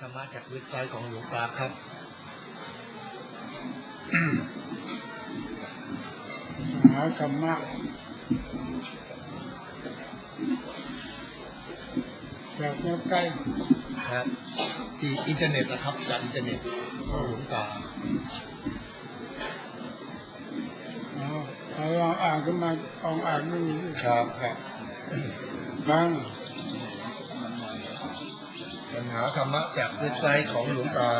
ธรรมะจากเว็บไซต์ของหลวงตาครับ หาธรรมะจากเว็บไซต์ครับที่อินเทอร์เน็ตนะครับจากอินเทอร์เน็ตของหลวงตาเอาเอาลองอ่านขึ้นมาลองอ่านดูสิครับครับบ้างปัญหาธรรมะจากเว็บไซต์ของหลวงตา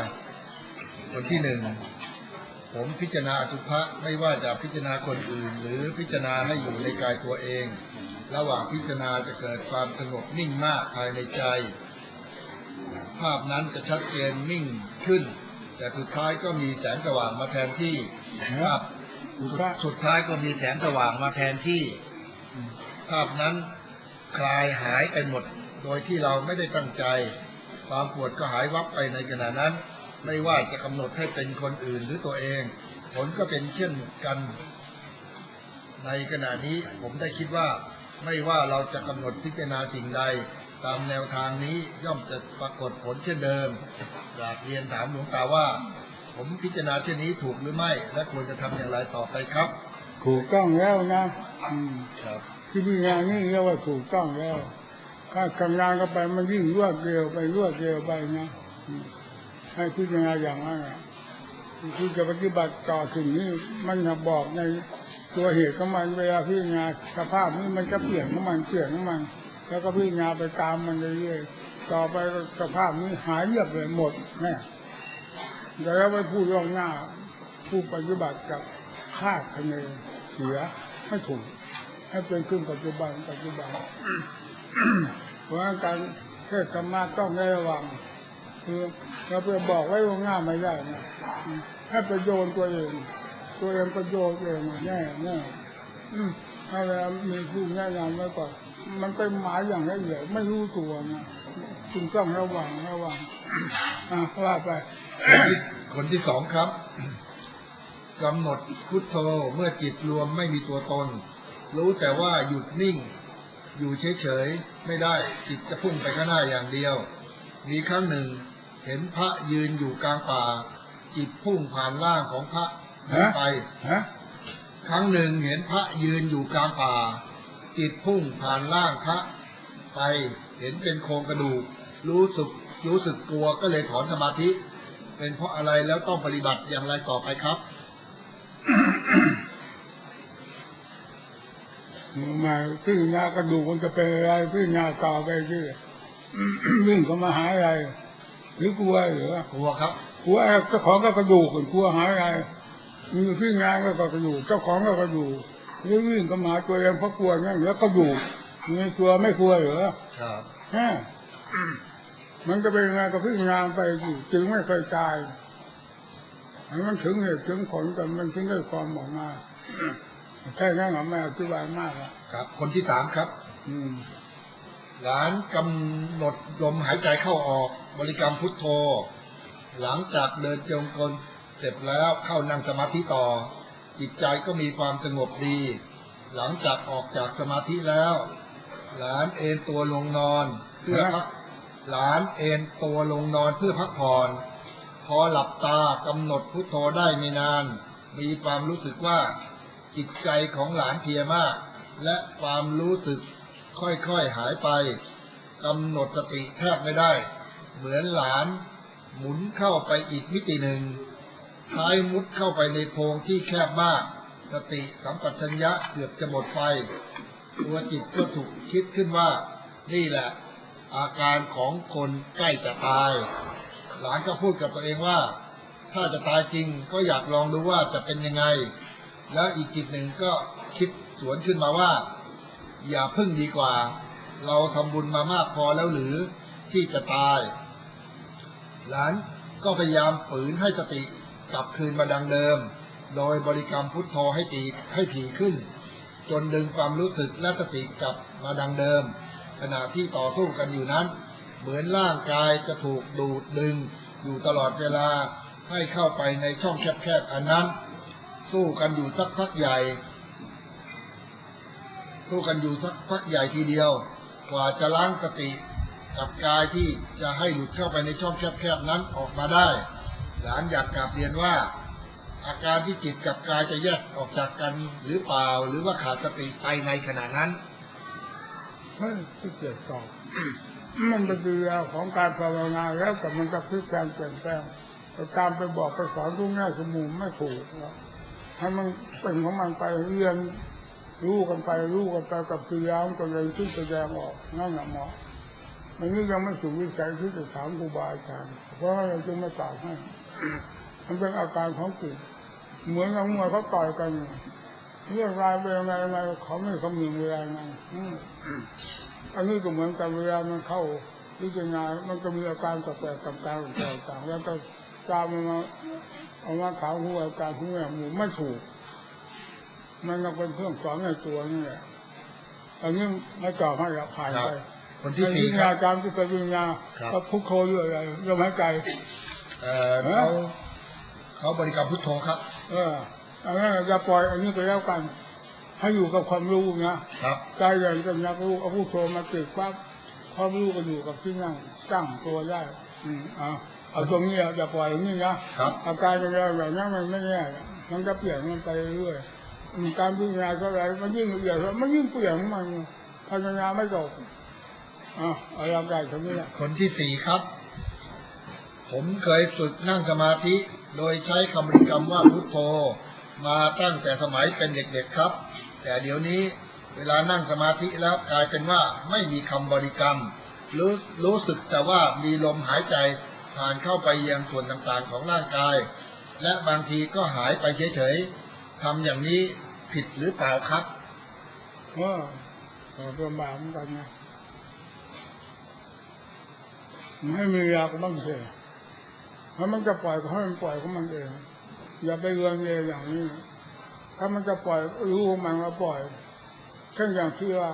คนที่หนึ่ง ผมพิจารณาอสุภะไม่ว่าจะพิจารณาคนอื่น หรือพิจารณาให้อยู่ในกายตัวเอง ระหว่างพิจารณาจะเกิดความสงบนิ่งมากภายในใจ ภาพนั้นจะชัดเจนนิ่งขึ้น แต่สุดท้ายก็มีแสงสว่างมาแทนที่ภาพถูกปะสุดท้ายก็มีแสงสว่างมาแทนที่ ภาพนั้นคลายหายไปหมด โดยที่เราไม่ได้ตั้งใจ ความปวดก็หายวับไปในขณะนั้น ไม่ว่าจะกำหนดให้เป็นคนอื่นหรือตัวเอง ผลก็เป็นเช่นกัน ในขณะนี้ผมได้คิดว่า ไม่ว่าเราจะกำหนดพิจารณาสิ่งใด ตามแนวทางนี้ย่อมจะปรากฏผลเช่นเดิมอยากเรียนถามหลวงตาว่า ผมพิจารณาเช่นนี้ถูกหรือไม่ และควรจะทำอย่างไรต่อไปครับ ถูกต้องแล้วนะอืมครับที่พิจารณานี่เรียกว่าถูกต้องแล้ว ถ้าทำงานก็ไปมันยิ่งรวดเร็วไปรวดเร็วไปนะให้พิจารณาอย่างนั้นอะที่จะปฏิบัติต่อสิ่งนี้มันจะบอกในตัวเหตุของมันเวลาพิจารณาสภาพนี้มันจะเปลี่ยนของมันเปลี่ยนของมัน แล้วก็พิจารณาไปตามมันเรื่อยๆต่อไปสภาพนี้หายเรียบเลยหมดแน่เดี๋ยวเราไปพูดล่วงหน้า ผู้ปฏิบัติกับคาดคะเนเสียไม่ถูกให้เป็นขึ้นปัจจุบันปัจจุบัน เพราะงั้นการเทศธรรมะต้องได้ระวัง คือเราไปบอกไว้ล่วงหน้าไม่ได้นะให้ประโยชน์ตัวเอง ตัวเองประโยชน์เองแน่แน่ถ้าเวลามีผู้แนะนำไว้ก่อนมันเป็นหมายอย่างละเอียดไม่รู้ตัวนะจึงต้องระวังระวังอะว่าไปคนที่คนที่สองครับกำหนดพุทโธเมื่อจิตรวมไม่มีตัวตน รู้แต่ว่าหยุดนิ่ง อยู่เฉยๆ ไม่ได้จิตจะพุ่งไปข้างหน้าอย่างเดียว มีครั้งหนึ่ง เห็นพระยืนอยู่กลางป่า จิตพุ่งผ่านร่างของพระนั้นไปฮะครั้งหนึ่งเห็นพระยืนอยู่กลางป่า จิตพุ่งผ่านร่างพระ ไปเห็นเป็นโครงกระดูก รู้สึกรู้สึกกลัวก็เลยถอนสมาธิ เป็นเพราะอะไรแล้วต้องปฏิบัติอย่างไรต่อไปครับ มาพิจารณากระดูกมันจะเป็นอะไรพิจารณาต่อไปที่วิ่งเข้ามาหาอะไร หรือกลัวหรือกลัวครับกลัวเจ้าของก็กระดูกกลัวหาอะไรมีพิจารณาก็กระดูกเจ้าของก็กระดูกหรือวิ่งเข้ามาหาตัวเองเพราะกลัวนั่นแล้วกระดูกมีกลัวไม่กลัวเหรอครับฮะมันจะเป็นยังไงก็พิจารณาไปสิจึงไม่เคยตายให้มันถึงเหตุถึงผลกันมันถึงได้ความออกมา แค่นั้นหรอไม่อธิบายมากละครับ คนที่สามครับ อืม หลานกำหนดลมหายใจเข้าออก บริกรรมพุทโธ หลังจากเดินจงกรมเสร็จแล้วเข้านั่งสมาธิต่อ จิตใจก็มีความสงบดี หลังจากออกจากสมาธิแล้ว หลานเอนตัวลงนอน เพื่อพักหลานเอนตัวลงนอนเพื่อพักผ่อน พอหลับตากำหนดพุทโธได้ไม่นาน มีความรู้สึกว่า จิตใจของหลานเพียมาก และความรู้สึกค่อยๆหายไปกำหนดสติแทบไม่ได้ เหมือนหลานหมุนเข้าไปอีกมิติหนึ่ง ท้ายมุดเข้าไปในโพรงที่แคบมาก สติสัมปชัญญะเกือบจะหมดไฟตัวจิตก็ถูกคิดขึ้นว่า นี่แหละ อาการของคนใกล้จะตาย หลานก็พูดกับตัวเองว่า ถ้าจะตายจริงก็อยากลองดูว่าจะเป็นยังไง แล้วอีกจิตหนึ่งก็คิดสวนขึ้นมาว่า อย่าพึ่งดีกว่า เราทำบุญมามากพอแล้วหรือที่จะตาย หลานก็พยายามฝืนให้สติกลับคืนมาดังเดิม โดยบริกรรมพุทโธให้ตีให้ถี่ขึ้น จนดึงความรู้สึกและสติกลับมาดังเดิม ขณะที่ต่อสู้กันอยู่นั้น เหมือนร่างกายจะถูกดูดดึงอยู่ตลอดเวลาให้เข้าไปในช่องแคบๆอันนั้น สู้กันอยู่สักพักใหญ่ สู้กันอยู่สักพักใหญ่ทีเดียว กว่าจะล้างสติกับกายที่จะให้หลุดเข้าไปในช่องแคบๆนั้นออกมาได้ หลานอยากกลับเรียนว่า อาการที่จิตกับกายจะแยกออกจากกันหรือเปล่า หรือว่าขาดสติไปในขณะนั้นเฮ้ยที่เกียจตอบมันเป็นเรื่องของการภาวนาแล้วแต่มันจะพลิกแปลงเปลี่ยนแปลงแต่การไปบอกไปสอนทุกแง่สมุมไม่ถูกหรอก ให้มันเป็นของมันไปเรียนรู้กันไปรู้กันไปกับกิริยาของตัวเองที่แสดงออกนั่นแหละเหมาะมันนี่ยังไม่สูงวิสัยที่จะถามครูบาอาจารย์เพราะเราจึงไม่ตอบให้มันเป็นอาการของจิตเหมือนกับมวยเขาต่อยกันเรื่องรายเป็นยังไงยังไงเขาไม่เขามีเวลาไงอันนี้ก็เหมือนกันเวลามันเข้าพิจารณามันก็มีอาการแปลกๆกับการแปลกต่างๆแล้วก็ตามมันมา เอามาถามหัวอาการหัวหมูไม่ถูก มันก็เป็นเครื่องสอนในตัวนี่แหละอันนี้ไม่จอบให้เราผ่านไปคนที่ในสี่วิญคญารับการที่เป็นวิญญาครับก็พุกโคอยู่อะไรลมหายใจเอ่อเขาเขาบริกรรมพุทโธครับ เอออันนั้นอย่าปล่อยอันนี้ก็แล้วกันให้อยู่กับความรู้นะครับใจเย็นจะนักรู้เอาผู้โทรมาติดปั๊บความรู้ก็อยู่กับที่นั่งตั้งตัวได้ อืมเอา เอาตรงนี้อย่าปล่อยอย่างนี้นะครับอาการจะแบบนี้มันไม่แน่มันจะเปลี่ยนมันไปเรื่อยอืมการพิจารณาเท่าไหรมันยิ่งละเอียดมันยิ่งเปลี่ยนของมันพัฒนาไม่จบอะเอาอย่างใดตรงนี้แหละคนที่สี่ครับ ผมเคยฝึกนั่งสมาธิ โดยใช้คำบริกรรมว่าพุทโธ มาตั้งแต่สมัยเป็นเด็กๆครับ แต่เดี๋ยวนี้เวลานั่งสมาธิแล้วกลายเป็นว่าไม่มีคำบริกรรม รู้รู้สึกแต่ว่ามีลมหายใจ ผ่านเข้าไปยังส่วนต่างๆของร่างกาย และบางทีก็หายไปเฉยๆทำอย่างนี้ผิดหรือเปล่าครับเออเออตัวบาปเหมือนกันนะไม่มีอยากบ้างเสียถ้ามันจะปล่อยก็ให้มันปล่อยของมันเอง อย่าไปเรืองเอยอย่างนี้ ถ้ามันจะปล่อยรู้ของมันก็ปล่อยเช่นอย่างที่ว่า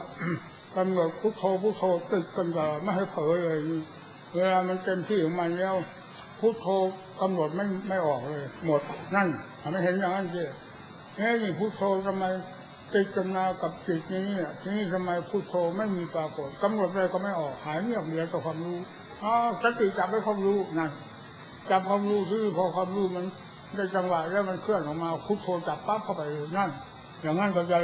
กำหนดพุทโธพุทโธติดกันตลอดไม่ให้เผลอเลยนี่ เวลามันเต็มที่ของมันแล้วพุทโธกำหนดไม่ไม่ออกเลย หมดนั่นทำให้เห็นอย่างนั้นเจ้แค่นี่พุทโธทำไมติดกันมากับจิตนี้เนี่ยทีนี้ทำไมพุทโธไม่มีปรากฏกำหนดอะไรก็ไม่ออกหายเงียบเหลือแต่ความรู้อ๋อสติจับไว้ความรู้นั่นจับความรู้ที่พอความรู้มันได้จังหวะแล้วมันเคลื่อนออกมาพุทโธจับปั๊บเข้าไปเลยนั่น อย่างนั้นก็ใจ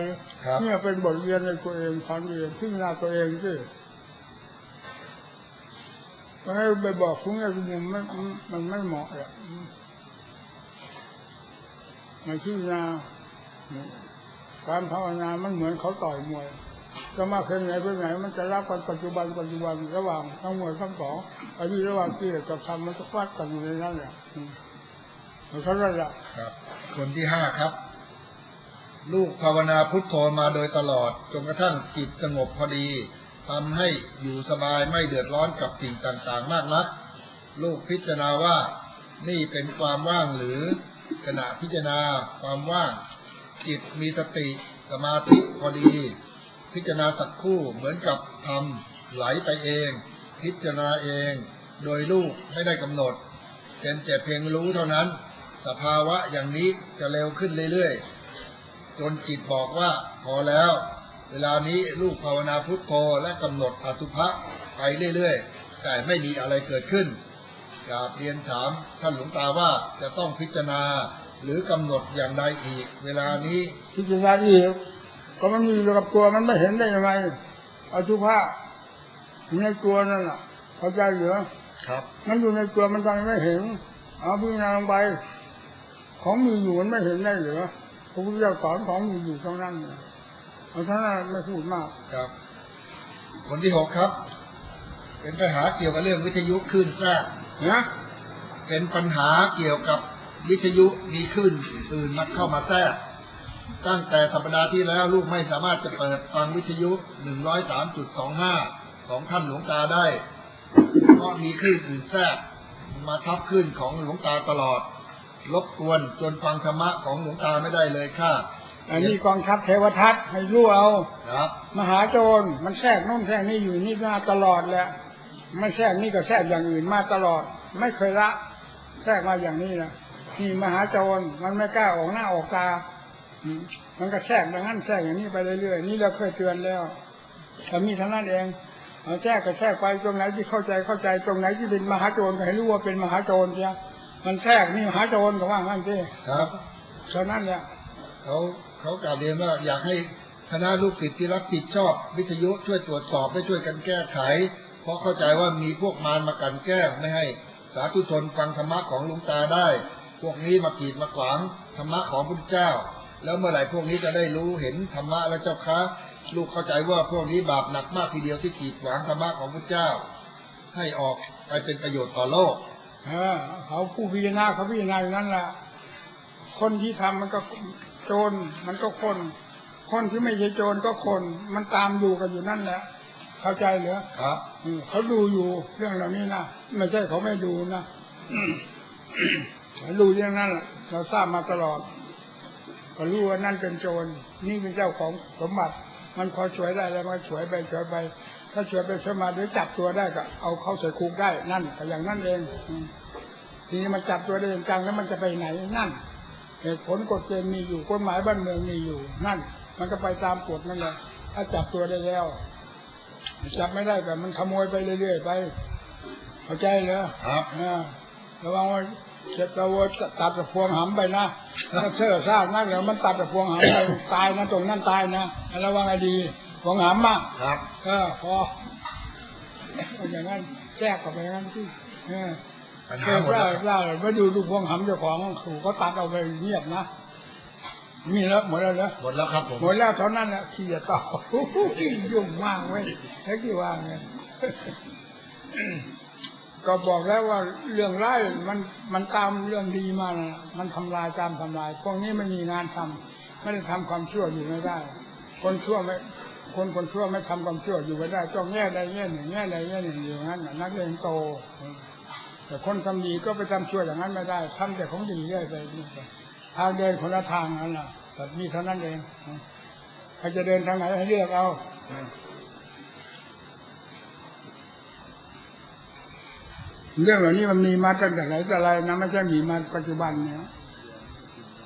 ครับเนี่ยเป็นบทเรียนในตัวเองสอนเองพิจารณาตัวเอง สิไม่ให้ไปบอกคุณเนี่คุณมุมไม่มันไม่เหมาะอะในพิจารณาการภาวนามันเหมือนเขาต่อยมวยจะมาเพ่งไหนเพ่งไหน มันจะรับกันปัจจุบันปัจจุบันระหว่างทั้งมวยทั้งสองอันนี้ระหว่างที่กับทำมันจะฟาดกันอยู่ในนั้นแหละมแล้วเขาได้ละครับ คนที่ห้าครับ ลูกภาวนาพุทโธมาโดยตลอดจนกระทั่งจิตสงบพอดี ทำให้อยู่สบายไม่เดือดร้อนกับสิ่งต่างๆ มากนัก ลูกพิจารณาว่านี่เป็นความว่างหรือขณะพิจารณาความว่าง จิตมีสติสมาธิพอดี พิจารณาสักคู่เหมือนกับทำไหลไปเอง พิจารณาเอง โดยลูกไม่ได้กำหนดเป็นแต่เพียงรู้เท่านั้น สภาวะอย่างนี้จะเร็วขึ้นเรื่อยๆ จนจิตบอกว่าพอแล้ว เวลานี้ลูกภาวนาพุทโธและกำหนดอสุภะไปเรื่อยๆ แต่ไม่มีอะไรเกิดขึ้นกราบเรียนถามท่านหลวงตาว่าจะต้องพิจารณาหรือกำหนดอย่างใดอีก เวลานี้พิจารณาอีกก็มันมีอยู่กับตัวมันไม่เห็นได้ยังไงอสุภะอยู่ในตัวนั่นแหละเข้าใจเหรือครับ มันอยู่ในตัวมันตอนไม่เห็นเอาพิจารณาลงไป ของมีอยู่มันไม่เห็นได้เหรือพระพุทธเจ้าสอนของมีอยู่ตรงนั้นเนี่ย เอาท่านั้นไม่พูดมากครับ คนที่หกครับ เป็นปัญหาเกี่ยวกับเรื่องวิทยุคลื่นแทรกนะเป็นปัญหาเกี่ยวกับวิทยุมีคลื่นอื่นมาเข้ามาแทรกตั้งแต่สัปดาห์ที่แล้วลูกไม่สามารถจะเปิดฟังวิทยุ103.25ของท่านหลวงตาได้ เพราะมีคลื่นอื่นแทรกมาทับคลื่นของหลวงตาตลอดรบกวนจนฟังธรรมะของหลวงตาไม่ได้เลยค่ะ อันนี้กองทัพเทวทัตให้รู้เอาครับมหาโจรมันแทรกนู่นแทรกนี่อยู่นี่มาตลอดแหละไม่แทรกนี่ก็แทรกอย่างอื่นมาตลอด ไม่เคยละ แทรกมาอย่างนี้นะนี่มหาโจรมันไม่กล้าออกหน้าออกตาอืมมันก็แทรกดังนั้นแทรกอย่างนี้ไปเรื่อยๆนี่เราเคยเตือนแล้วแต่มีเท่านั้นเองเอาแทรกก็แทรกไปตรงไหนที่เข้าใจเข้าใจตรงไหนที่เป็นมหาโจรก็ให้รู้ว่าเป็นมหาโจรเสียมันแทรกนี่มหาโจรก็ว่างั้นสิครับฉะนั้นเนี่ยเขา เขากล่าวเรียนว่าอยากให้คณะลูกศิษย์ที่รับผิดชอบ วิทยุช่วยตรวจสอบให้ช่วยกันแก้ไข เพราะเข้าใจว่ามีพวกมารมากันแกล้งไม่ให้สาธุชนฟังธรรมะของลุงตาได้ พวกนี้มาขีดมาขวางธรรมะของพระพุทธเจ้า แล้วเมื่อไหร่พวกนี้จะได้รู้เห็นธรรมะแล้วเจ้าคะลูกเข้าใจว่าพวกนี้บาปหนักมากทีเดียวที่ขีดขวางธรรมะของพระพุทธเจ้า ให้ออกไปเป็นประโยชน์ต่อโลกเขาผู้พิจารณาเขาพิจารณาอย่างนั้นแหละคนที่ทำมันก็ โจรมันก็คน คนที่ไม่ใช่โจรก็คน มันตามดูกันอยู่นั่นแหละ เข้าใจเหรอครับอืมเขาดูอยู่เรื่องเหล่านี้นะไม่ใช่เขาไม่ดูนะอืมเขาดูอย่างนั้นแหละเราทราบมาตลอดก็รู้ว่านั่นเป็นโจร นี่เป็นเจ้าของสมบัติ มันพอช่วยได้แล้วมันช่วยไปช่วยไป ถ้าช่วยไปช่วยมาเดี๋ยวจับตัวได้ก็ เอาเข้าใส่คุกได้นั่นก็อย่างนั้นเองอืมทีนี้มันจับตัวได้จริงจังแล้วมันจะไปไหนนั่น เหตุผลกฎเกณฑ์มีอยู่กฎหมายบ้านเมืองมีอยู่ นั่น มันก็ไปตามกฎนั่นแหละ ถ้าจับตัวได้แล้วจับไม่ได้แต่มันขโมยไปเรื่อยๆไปเข้าใจเหรอครับอ่าระวังว่าเจ็บตะวัวตัดตะพวงหำไปนะถ้าเชื่อซากนั่นเดี๋ยวมันตัดตะพวงหำไปตายนะตรงนั้นตายนะระวังให้ดีพวงหำมากครับ เออพอเอาอย่างนั้นแทรกเข้าไปอย่างนั้นที่เออ ปัญเอหาอหมดล่าแล้วล่ามาดูดูพวงหำเจ้าของถูกเขาตัดเอาไปเงียบนะมีแล้วหมดแล้วเหรอหมดแล้วครับผมหมดแล้วเท่านั้นแหละขี้จะต่อยุ่งมากเว้ยแล้วกี่ว่าไงก็บอกแล้วว่าเรื่องร้ายมันมันตามเรื่องดีมานะมันทำลายตามทำลายพวกนี้ไม่มีงานทำไม่ได้ทำความชั่วอยู่ไม่ได้ คนชั่วไม่คนคนชั่วไม่ทำความชั่วอยู่ไม่ได้ต้องแง่ใดแง่หนึ่งแง่ใดแง่หนึ่งอยู่อย่างนั้นน่ะนักเลงโต แต่คนทำดีก็ไปทำชั่วอย่างนั้นไม่ได้ทำแต่ของดีเรื่อยไปทางเดินคนละทางนั่นแหละแต่มีเท่านั้นเองใครจะเดินทางไหนให้เลือกเอาเรื่องเหล่านี้มันมีมาตั้งแต่ไหนแต่ไรนะไม่ใช่มีมาปัจจุบันเนี่ย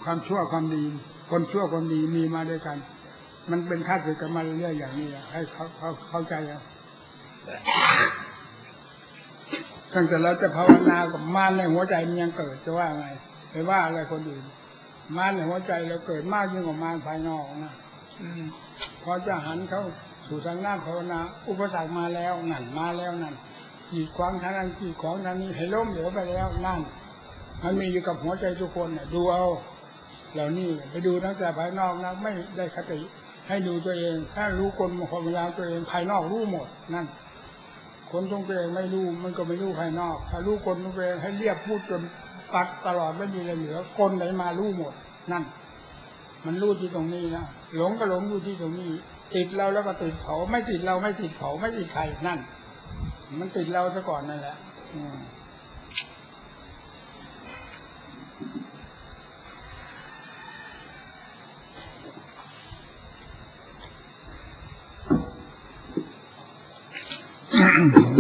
ความชั่วความดี คนชั่วคนดีมีมาด้วยกัน มันเป็นค่าศึกกันมาเรื่อยอย่างนี้ให้เขาเขาเข้าใจเอา ตั้งแต่เราจะภาวนากับมารในหัวใจมันยังเกิดจะว่าไงไปว่าอะไรคนอื่นมารในหัวใจเราเกิดมากยิ่งกว่ามารภายนอกนะอืมพอจะหันเข้าสู่ทางหน้าภาวนา อุปสรรคมาแล้วนั่นมาแล้วนั่นขีดขวางทางนั้นขีดขวางทางนี้ให้ล้มเหลวไปแล้วนั่นมันมีอยู่กับหัวใจทุกคนน่ะ ดูเอา เหล่านี้ไปดูตั้งแต่ภายนอกนะไม่ได้คติให้ดูตัวเอง ถ้ารู้กลความพยายามตัวเองภายนอกรู้หมดนั่น คนตรงตัวเองไม่รู้มันก็ไม่รู้ภายนอก ถ้ารู้กลตรงตัวเองให้เรียบพูดจนปัดตลอดไม่มีอะไรเหลือกลไหนมารู้หมด นั่น มันรู้ที่ตรงนี้นะหลงก็หลงอยู่ที่ตรงนี้ ติดเราแล้วก็ติดเขาไม่ติดเราไม่ติดเขาไม่ติดใครนั่น มันติดเราซะก่อนนั่นแหละ อืม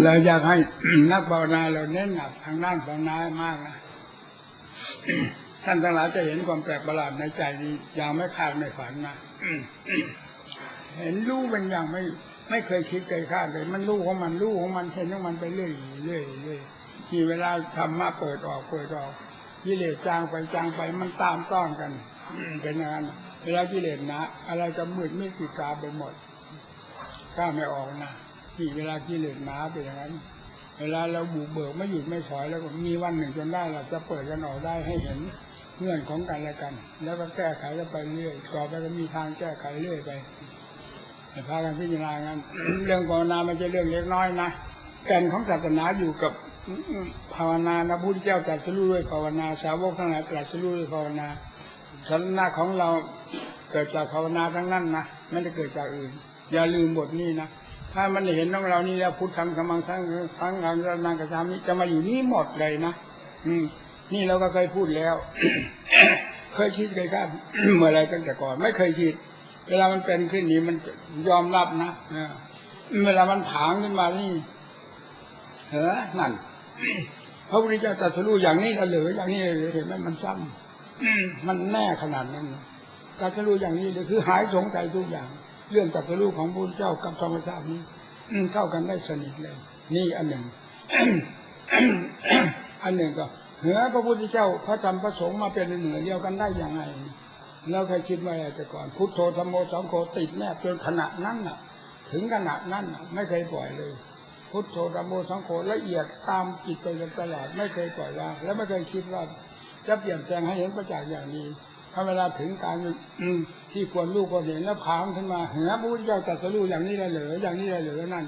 เราอยากให้นักภาวนาเราเน้นหนักทางด้านภาวนามากนะท่านทั้งหลายจะเห็นความแปลกประหลาดในใจนี้อย่างไม่คาดไม่ฝันนะเห็นรู้มันอย่างไม่ ไม่เคยคิดเคยคาดเลย มันรู้ของมันรู้ของมันเห็นของมันไปเรื่อยเรื่อยเรื่อยทีเวลาทำมาเปิดออกเปิดออกกิเลสจางไปจางไปมันตามต้อนกันเป็นอย่างนั้นเวลากิเลสนะอะไรก็มืดไมิดติดตาไปหมดกล้าไม่ออกนะ ที่เวลากิเลสหนาเป็นอย่างนั้น เวลาเราบุกเบิกไม่หยุดไม่ถอยแล้วก็มีวันหนึ่งจนได้เราจะเปิดกันออกได้ให้เห็นเงื่อนของกันและกัน แล้วก็แก้ไขกันไปเรื่อยต่อไปก็มีทางแก้ไขเรื่อยไปให้พากันพิจารณากันเรื่องภาวนาไม่ใช่เรื่องเล็กน้อยนะแก่นของศาสนาอยู่กับภาวนานะพุทธเจ้าตรัสรู้ด้วยภาวนา สาวกทั้งหลายตรัสรู้ด้วยภาวนาศาสนาของเราเกิดจากภาวนาทั้งนั้นนะไม่ได้เกิดจากอื่น อย่าลืมบทนี้นะ ถ้ามันเห็นของเรานี่แล้วพุทธธรรมกำลังทั้งทั้งการนางกระทำนี้จะมาอยู่นี่หมดเลยนะอืม นี่เราก็เคยพูดแล้ว เคยคิดเคยคาดเมื่อไรตั้งแต่ก่อน ไม่เคยคิด เวลามันเป็นขึ้นนี่มันยอมรับนะเวลามันผางขึ้นมานี่เฮ้อนั่นพระพุทธเจ้าตรัสรู้อย่างนี้กันหรืออย่างนี้เลยเห็นไหมมันซ้ำมันแน่ขนาดนั้นตรัสรู้อย่างนี้เลยคือหายสงสัยทุกอย่าง เรื่องตรัสรู้ของพระพุทธเจ้ากับธรรมชาตินี้เข้ากันได้สนิทเลย นี่อันหนึ่ง อันหนึ่งก็เหนือพระพุทธเจ้าพระธรรมพระสงฆ์มาเป็นเหนือเดียวกันได้ย่างไง แล้วเคยคิดมาแต่ก่อน พุทโธธรรมโมสังโฆติดแนบจนขณะนั้นน่ะ ถึงขณะนั้นน่ะ ไม่เคยปล่อยเลย พุทโธธรรมโมสังโฆละเอียดตามจิตไปจนตลอดไม่เคยปล่อยวางและไม่เคยคิดว่าจะเปลี่ยนแปลงให้เห็นประจักษ์อย่างนี้ ถ้าเวลาถึงการที่ควรรู้ควรเห็นแล้วพามขึ้นมาเหนือพระพุทธเจ้าตรัสรู้อย่างนี้ได้เหรืออย่างนี้ได้เหรือนั่น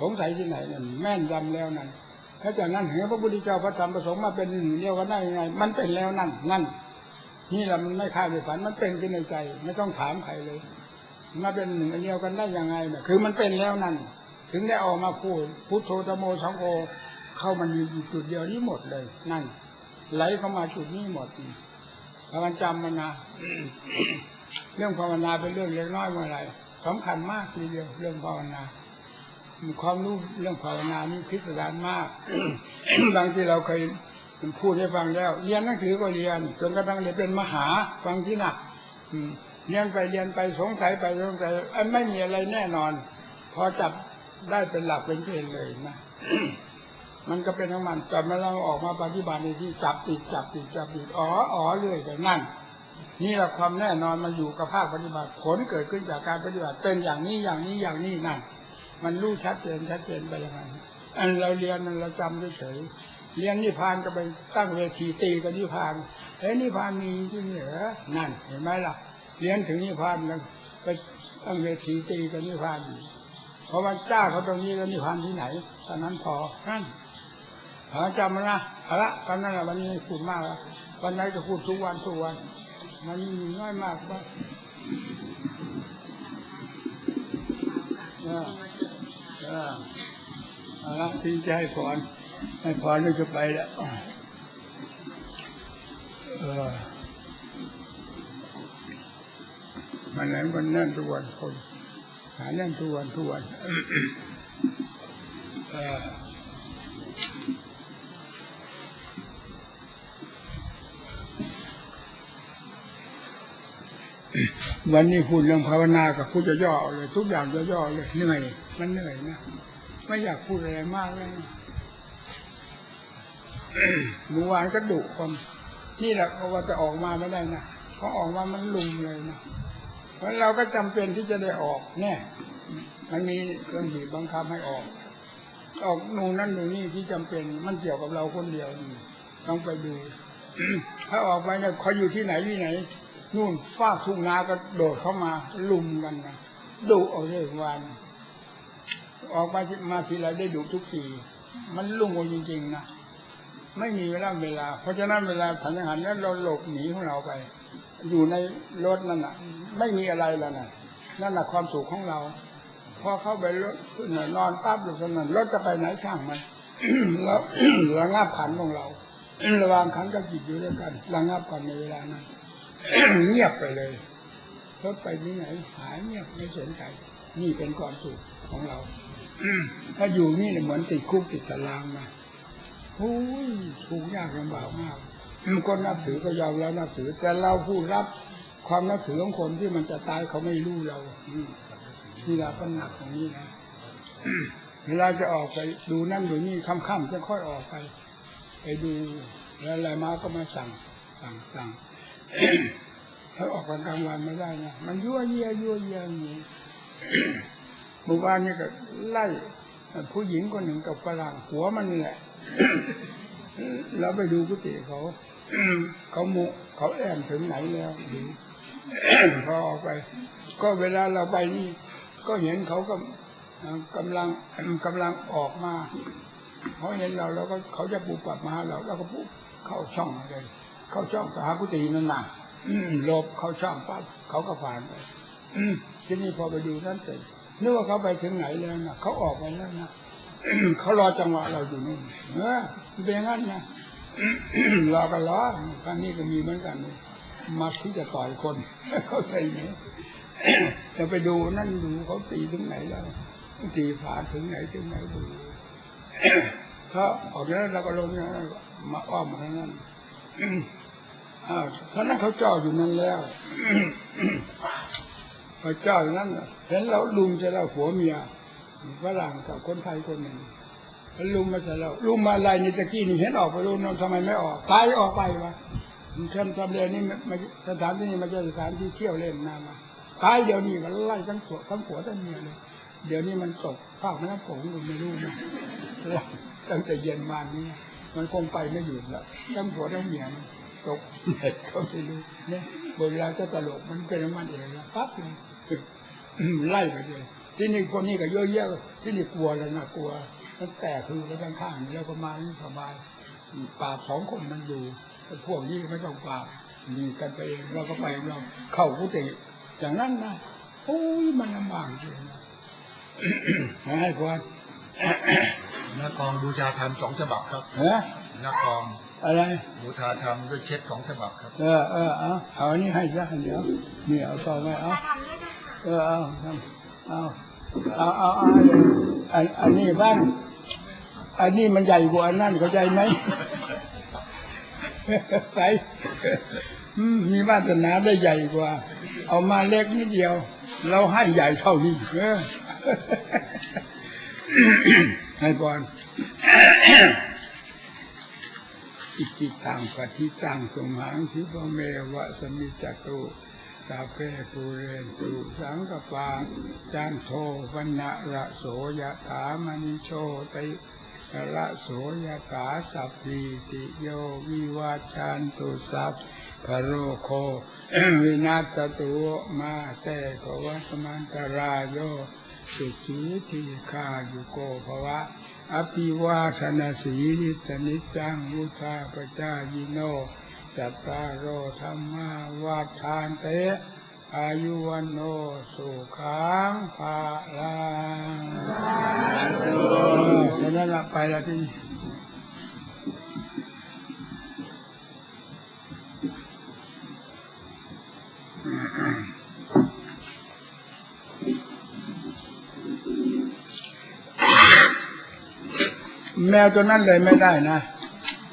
สงสัยที่ไหนนั่นแม่นยำแล้วนั่นถ้าจากนั้นเห็นพระพุทธเจ้าพระธรรมประสงค์มาเป็นหนึ่งเดียวกันได้ยังไง มันเป็นแล้วนั่นนั่นนี่แหละมันไม่คาดไม่ฝันมันเป็นขึ้นในใจ ไม่ต้องถามใครเลยมาเป็นหนึ่งเดียวกันได้ยังไงเนี่ยคือมันเป็นแล้วนั่นถึงได้ออกมาพูดพุทโธธโมสังโฆเข้ามันอยู่จุดเดียวนี้หมดเลย นั่น ไหลเข้ามาจุดนี้หมด พามันจำมันนะเรื่องภาวนาเป็นเรื่องเล็กน้อยเมื่อไรสำคัญมากทีเดียวเรื่องภาวนาความรู้เรื่องภาวนานี่พิสดารมากบางที่เราเคยพูดให้ฟังแล้ว เรียนหนังสือก็เรียน จนกระทั่งได้เป็นมหาฟังที่หนักเรียนไปเรียนไปสงสัยไปสงสัยไม่มีอะไรแน่นอน พอจับได้เป็นหลักเป็นเกณฑ์เลยนะ มันก็เป็นของมันแต่เมื่อเราออกมาปฏิบัติในที่จับติดจับติดจับติดอ๋ออ๋อเรื่อยไปนั่น นี่แหละความแน่นอนมันอยู่กับภาคปฏิบัติผลเกิดขึ้นจากการปฏิบัติเป็นอย่างนี้อย่างนี้อย่างนี้นั่น มันรู้ชัดเจนชัดเจนไปยังไงอันเราเรียนมันเราจำเฉยเรียนนิพพานก็ไปตั้งเวทีตีกับนิพพานเฮ้ยนิพพานมีจริงเหรอนั่น เห็นไหมล่ะเรียนถึงนิพพานแล้วไปตั้งเวทีตีกับนิพพานเพราะว่าจ้าเขาตรงนี้แล้วนิพพานที่ไหนตอนนั้นพอนั่น จำมันนะเอาละตอนนั้นแหละวันนี้พูดมากแล้ววันไหนจะพูดทุกวันทุกวัน มันมีน้อยมากว่าเอาละที่จะให้พรให้พรนี่จะไปแล้วเออมันไหนมันแน่นทุกวันคนหาแน่นทุกวันทุกวันเออ วันนี้พูดเรื่องภาวนากับพูดจะย่อเลย ทุกอย่างจะย่อเลยเหนื่อยมันเหนื่อยนะไม่อยากพูดอะไรมากเลยเมื่อวานก็ดุคนนี่แหละเขาว่าจะออกมาไม่ได้นะเขาออกมามันลุมเลยนะเพราะเราก็จำเป็นที่จะได้ออกแน่มันมีเรื่องบีบบังคับให้ออก ออกนู่นนั่นนู่นนี่ที่จำเป็น มันเกี่ยวกับเราคนเดียวต้องไปดู ถ้าออกไปเนี่ยเขาอยู่ที่ไหนที่ไหน นู่นฟาทุ่งนาก็โดดเข้ามาลุมกันนะดุเอาเลยวัน ออกมามาทีไรได้ดุทุกทีมันลุ่งจริงๆนะไม่มีเวลาเวลา เพราะฉะนั้นเวลาถันอาหารนั้นเราหลบหนีของเราไป อยู่ในรถนั่นน่ะ ไม่มีอะไรแล้วน่ะ นั่นแหละความสุขของเรา พอเข้าไปรถนอนปั๊บอยู่ตรงนั้นรถจะไปไหนช่างมันแล้วระงับขันของเราระวางขันกับจิตอยู่ด้วยกันระงับกันในเวลานั้น เงียบไปเลยรถไปที่ไหนหายเงียบไม่สนใจ นี่เป็นความสุขของเราถ้าอยู่นี่เนี่ยเหมือนติดคุกติดตารางมาโอ้ยทุกยากลำบากมากคนนับถือก็ยอมแล้วนับถือ แต่เราผู้รับความนับถือของคนที่มันจะตายเขาไม่รู้เรานี่แหละปัญหาของนี้นะเวลาจะออกไปดูนั่นดูนี่ค่ำๆจะค่อยออกไป ไปดูแล้วอะไรมาก็มาสั่ง สั่งสั่ง ถ้าออกกลางวันไม่ได้นะมันยั่วเยียยั่วเยียอย่างนี้หมู่บ้านนี่ก็ไล่ผู้หญิงคนหนึ่งกับฝรั่งหัวมันนี่แหละแล้วไปดูกุฏิเขาเขาโมเขาแอมถึงไหนแล้วพอออกไป ก็เวลาเราไปนี่ ก็เห็นเขาก็กำลังกำลังออกมาเขาเห็นเราแล้วก็เขาจะปูปับมาเราแล้วก็ปุ๊บเข้าช่องเลย เข้าช่องไปหากุฏินั่นน่ะหลบเข้าช่องปั๊บเขาก็ผ่านไปที่นี้พอไปดูนั่นเสร็จนึกว่าเขาไปถึงไหนแล้วนะเขาออกไปแล้วนะเขารอจังหวะเราอยู่นู่นเออเป็นอย่างนั้นนะรอกันรอครั้งนี้ก็มีเหมือนกันมาที่จะต่อยคนเขาใส่ไหมจะไปดูนั่นดูเขาตีถึงไหนแล้วตีผ่าถึงไหนถึงไหนดูถ้าออกแล้วเราก็ลงมาอ้อมมาทางนั้น อ่าท่านั้นเขาจ่ออยู่นั่นแล้วเขาจ่ออยู่นั่นเห็นเราลุงจะเล่าผัวเมียฝรั่งกับคนไทยคนหนึ่งแล้วลุมมาเสร็จแล้วลุมมาอะไรนี่ตะกี้นี่เห็นออกไปลุมทำไมไม่ออกตายออกไปวะทำทำเรียนนี่ไม่สถานที่นี่ไมันจะสถานที่เที่ยวเล่นนามาตายเดี๋ยวนี้มันไล่ทั้งผัวทั้งผัวทั้งเมียเลย เดี๋ยวนี้มันตกภาคแม่น้ำโขงอยู่ไม่รู้นะตั้งแต่เย็นมานี้มันคงไปไม่หยุดแล้วทั้งผัวทั้งเมียมัน ตกเด็ดก็ไม่รู้เนี่ยเวลาจะตลกมันเป็นของมันเองแล้วปั๊บเลยไล่ไปเลยที่นี่คนนี้ก็เยอะแยะที่นี่กลัวแล้วนะกลัวตั้งแต่คือแล้วข้างๆแล้วก็มานี่สบายปราบสองคนมันอยู่แต่พวกนี้ไม่ต้องปราบมีกันไปเองเราก็ไปเราเข้ากุฏิอย่างนั้นนะโอ้ยมันลำบากจริงนะให้พรนักกองบูชาธรรมสองฉบับครับเออนักกอง อะไรบูชาธรรมด้วยเช็คสองฉบับครับ เออเออเอาเอาอันนี้ให้ซะเดี๋ยวนี่เอาต่อไปเอาทำด้วยนะคะเออเอาเอาเอาเอาเอาอันอันนี้บ้าง อันนี้มันใหญ่กว่าอันนั่นเข้าใจไหมไปอืมมีวาสนาได้ใหญ่กว่า เอามาเล็กนิดเดียว เราให้ใหญ่เท่านี้เออให้บอล อิจิตังปฏิตังสมหังสิบเมวะสมิจตุสาเพปูเรนตุสังกปาจันโทวันนะระโสยถามณิโชติระโสยถาสัพพิติโยวิวาจันตุสัพพะโรโควินาศตุมาเตกวัสมันตรายโยสุขีทีคายุโกภวะ อภิวาทนาสีนิสนิจังวุธาปจายิโนจัตตารโอธรรมาวาทานเตอายุวันโนสุขังภาลังฉะนั้นละไปละที่นี่ แมวตัวนั้นเลยไม่ได้นะ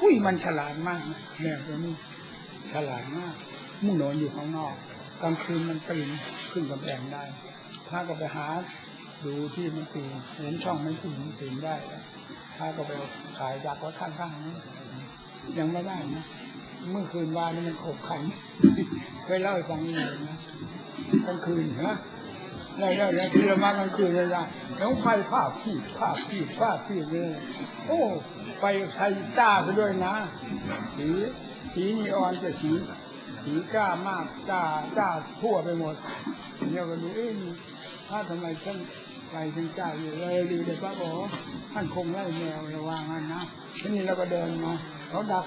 อุ้ยมันฉลาดมากนะแมวตัวนี้ ฉลาดมากมุ่งนอนอยู่ข้างนอกกลางคืนมันปีนขึ้นกำแพงได้ถ้าก็ไปหาดูที่มันปีนเห็นช่องมันปีนปีนได้ถ้าก็ไปขายจากวัดข้างๆนี้ยังไม่ได้นะเมื่อคืนวานนี้มันขบขันเคยเล่าให้ฟังนี่เลยนะกลางคืนฮะ แล้วแล้วแล้วที่เรามากลางคืนเลยนะแล้วไฟภาพพี่ภาพพี่ภาพพี่เลยโอ้ไฟไฟจ้าไปด้วยนะ สีสีนีออนจะสีสีกล้ามากจ้าจ้าทั่วไปหมดเนี่ยก็ดูเอ๊ะถ้าทำไมท่านไปถึงจ้าอยู่เลยดีเลยป้าบอกท่านคงไล่แมวระวังนั่นนะทีนี้เราก็เดินมาเขาดัก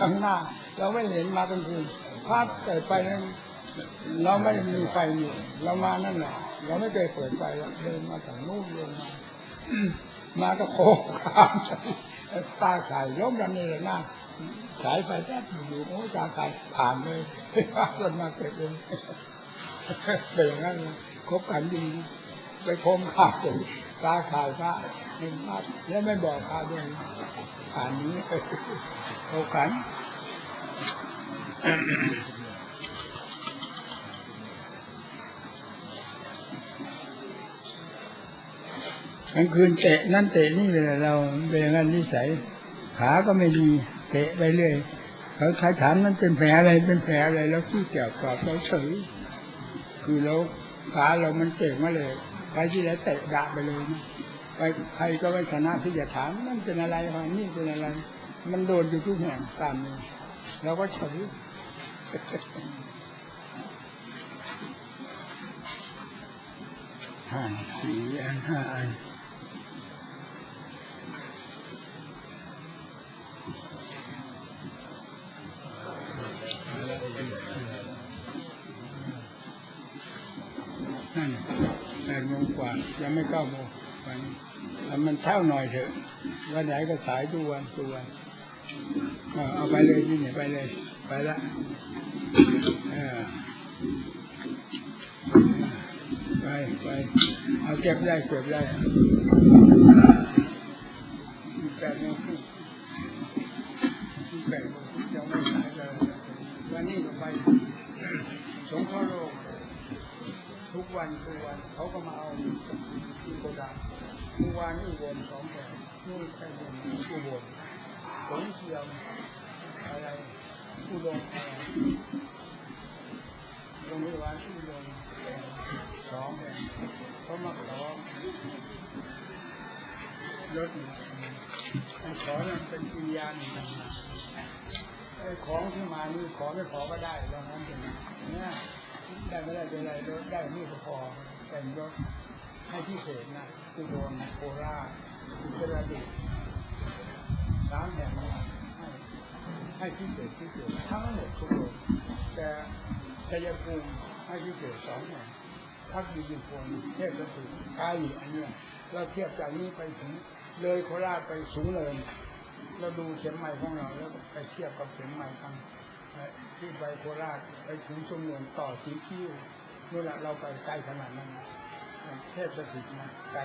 ข้างหน้า เราไม่เห็นมาเป็นคืนพาดแต่ไปนั้น เราไม่มีไฟอยู่ เรามานั่นแหละเราไม่เคยเปิดไฟเราเดินมาจากนู่นลงมา มาก็โคกขามตาขายล้มระเนระนาดสายไฟแป๊บอยู่โอ้ตาขายผ่านเลยพาคนมาเก็บเองเป็นอย่างนั้นคบกันดีไปคมขาดตาขายพระหนึ่งพระแล้วไม่บอกพระด้วยผ่านนี้คบกัน กลางคืนเตะนั่นเตะนี่เลยเราเป็นอย่างนั้นนิสัย ขาก็ไม่ดีเตะไปเรื่อยเขาใครถามนั้นเป็นแผลอะไรเป็นแผลอะไรแล้วขี้เกียจตอบเราเฉยคือเราขาเรามันเจ็บมาเลยไปที่ไหนเตะดะไปเลยนะไปใครก็ไม่ชนะที่จะถามนั่นเป็นอะไรวะนี่เป็นอะไร มันโดนอยู่ทุกแห่งตามนี้เราก็เฉยห้าสี่อันห้าอันนแปดโมงกว่า ยังไม่เก้าโมงวันนี้แล้วมันเท่าหน่อยเถอะ วันไหนก็สายทุกวันทุกวันเอาไปเลยที่นี่ไปเลย ไปละไปไปเอาเก็บได้เก็บได้แปดโมงครึ่งแปดโมงครึ่งยังไม่สายเลยวันนี้ก็ไป สงเคราะห์โลก ทุ ทุกวันทุกวันเขาก็มาเอาที่โกดังเมื่อวานนี่วนสองแผงนู่นไปวนอุบลผลเทียมอะไร อุดมอะไรโรงพยาบาลอุดมสองแผงเขามาขอรถมันขอเนี่ยเป็นกิริยาหนึ่งไอ้ของที่มานี่ขอไม่ขอก็ได้แล้วนั้นเองเนี่ยได้ไม่ได้เป็นไรรถได้นี่ก็พอแต่งรถให้พิเศษนะคือโดนโคราชอุตรดิตถ์สามแห่งนี้ ให้พิเศษพิเศษทั้งหมดทุกโรงแต่ชัยภูมิให้พิเศษสองแห่งพักดีดีพงเทพสถิตใกล้อันเนี้ยเราเทียบจากนี้ไปถึงเลยโคราชไปสูงเลยเราดูเข็มใหม่ของเราแล้วไปเทียบกับเข็มใหม่ทางที่ไปโคราชไปถึงสมเด็จต่อสีคิ้วนี่แหละเราไปไกลขนาดนั้นเทพสถิตนะไกล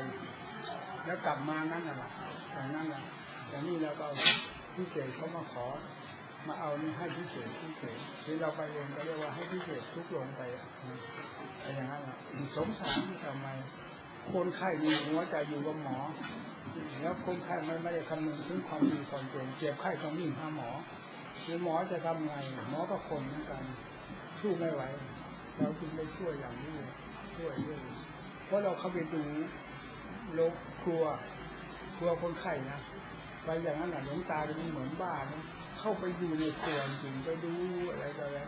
แล้วกลับมานั่นน่ะอย่างนั้นแหละแต่นี่เราก็พิเศษเขามาขอ มาเอานี่ให้พิเศษพิเศษที่เราไปเองก็เรียกว่าให้พิเศษทุกลงไปอะแต่อย่างนั้นแหละสงสารที่ทำไมคนไข้มีหัวใจอยู่กับหมอ แล้วคนไข้ไม่ไม่ได้คำนึงถึงความดีความเจ็บเจ็บไข้ต้องวิ่งหาหมอหรือหมอจะทำไง หมอก็คนเหมือนกันสู้ไม่ไหวเราจึงได้ช่วยอย่างนี้ช่วยเรื่อยเพราะเราเข้าไปดูโรงครัวครัวคนไข้นะไปอย่างนั้นน่ะหลวงตาจะมีเหมือนบ้านะ เข้าไปอยู่ในครัวจริงไปดูอะไรต่ออะไร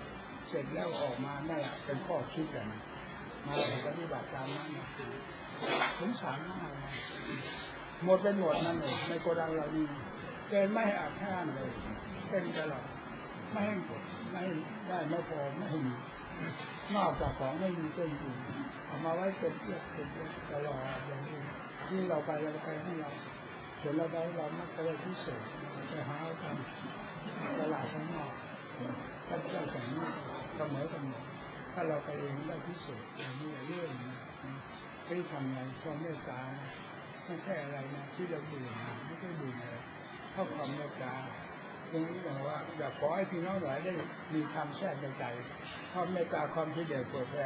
เสร็จแล้วออกมานั่นแหละเป็นข้อคิดกันมาปฏิบัติตามนั้นนะสงสารมากหมดเป็นหมดนั่นเลยในโกดังเรานี่เกินไม่อาบแห้งเลยเป็นตลอดไม่ให้หมดไม่ได้ไม่พอไม่มีนอกจากของไม่มีเกินจริงเอามาไว้เป็นเพื่อเป็นเพื่อตลอดอย่างนี้ที่เราไปเราไปให้เราเห็นเราได้เรามักจะได้พิเศษ ไปหาทำตลาดข้างนอกถ้าเจ้าสองนี้เสมอกันหมดถ้าเราไปเองได้พิเศษอย่างนี้เรื่องนะที่ทำไงความเมตตาไม่ใช่อะไรนะที่เราดื่มไม่ใช่ดื่มอะไรเท่าความเมตตาตรงนี้บอกว่าอยากขอให้พี่น้องหลายได้มีความแทรกในใจความเมตตาความที่เดือดเปิดแปล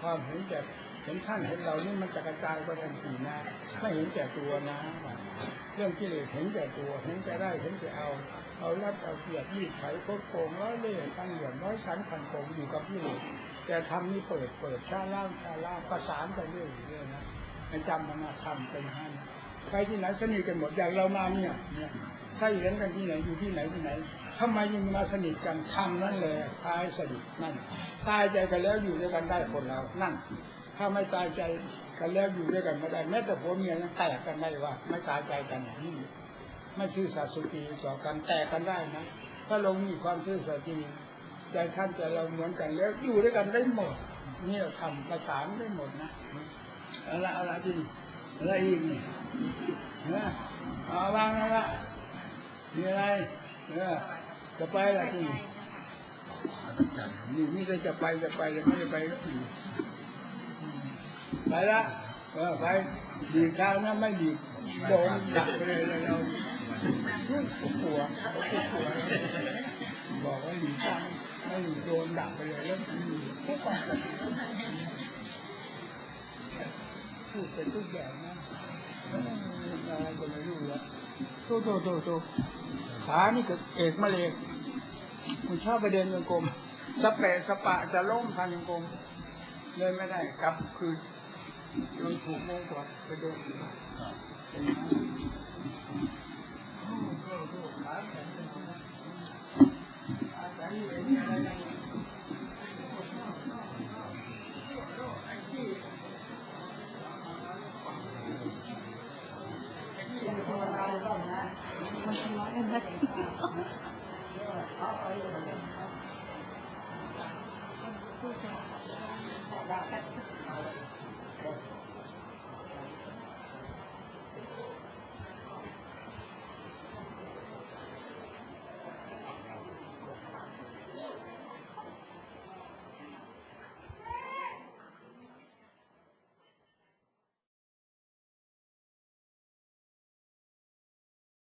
ความเห็นแก่ เห็นท่านเห็นเรานี่มันจะกระจายไปทันทีนะไม่เห็นแก่ตัวนะเรื่องกิเลสเห็นแก่ตัวเห็นแก่ได้เห็นแก่เอา เอารัดเอาเกียดรีดไถโคดโกงร้อยเล่ห์ตั้งเหลี่ยมร้อยชั้นพันโกงอยู่กับกิเลสแต่ทำนี่เปิดเปิดชาล่างชาล่างประสานไปเรื่อยเรื่อยนะให้จำมันมาทำเป็นให้ใครที่ไหนสนิทกันหมดอย่างเรามาเนี่ยเนี่ยถ้าเห็นกันที่ไหนอยู่ที่ไหนที่ไหนทำไมยังมาสนิทกันทำนั่นเลยตายสนิทนั่นตายใจกันแล้วอยู่ด้วยกันได้คนเรานั่น ถ้าไม่ตายใจกันแล้วอยู่ด้วยกันไม่ได้แม้แต่ผัวเมียยังแตกกันได้ว่า ไม่ตายใจกันอย่างนี้ไม่ชื่อสัตย์สุตีต่อกันแตกกันได้นะถ้าลงมีความชื่อสัตย์จริงใจท่านจะเราเหมือนกันแล้วอยู่ด้วยกันได้หมดนี่เราทำประสานได้หมดนะอะไรอะไรจริงอะไรอีกนี่นะเอาวางแล้วละมีอะไรเออจะไปละจริงนี่นี่ก็จะไปจะไปจะไม่ได้ไปก็อยู่ ไปละเออไปดีข้าวนะไม่ดีโดนดักไปเลยเรากลัวกลัวบอกว่าดีข้าวไม่โดนดักไปเลยแล้วพูดเป็นทุกอย่างนะอะไรก็ไม่รู้แล้วโตโตโตโตขานี่ก็เอกมะเร็งมันชอบไปเดินยังกลมสเปะสปะจะล้มพันยังกลมเลยไม่ได้กลับคือ โดนถูกโมงกว่าไปโดน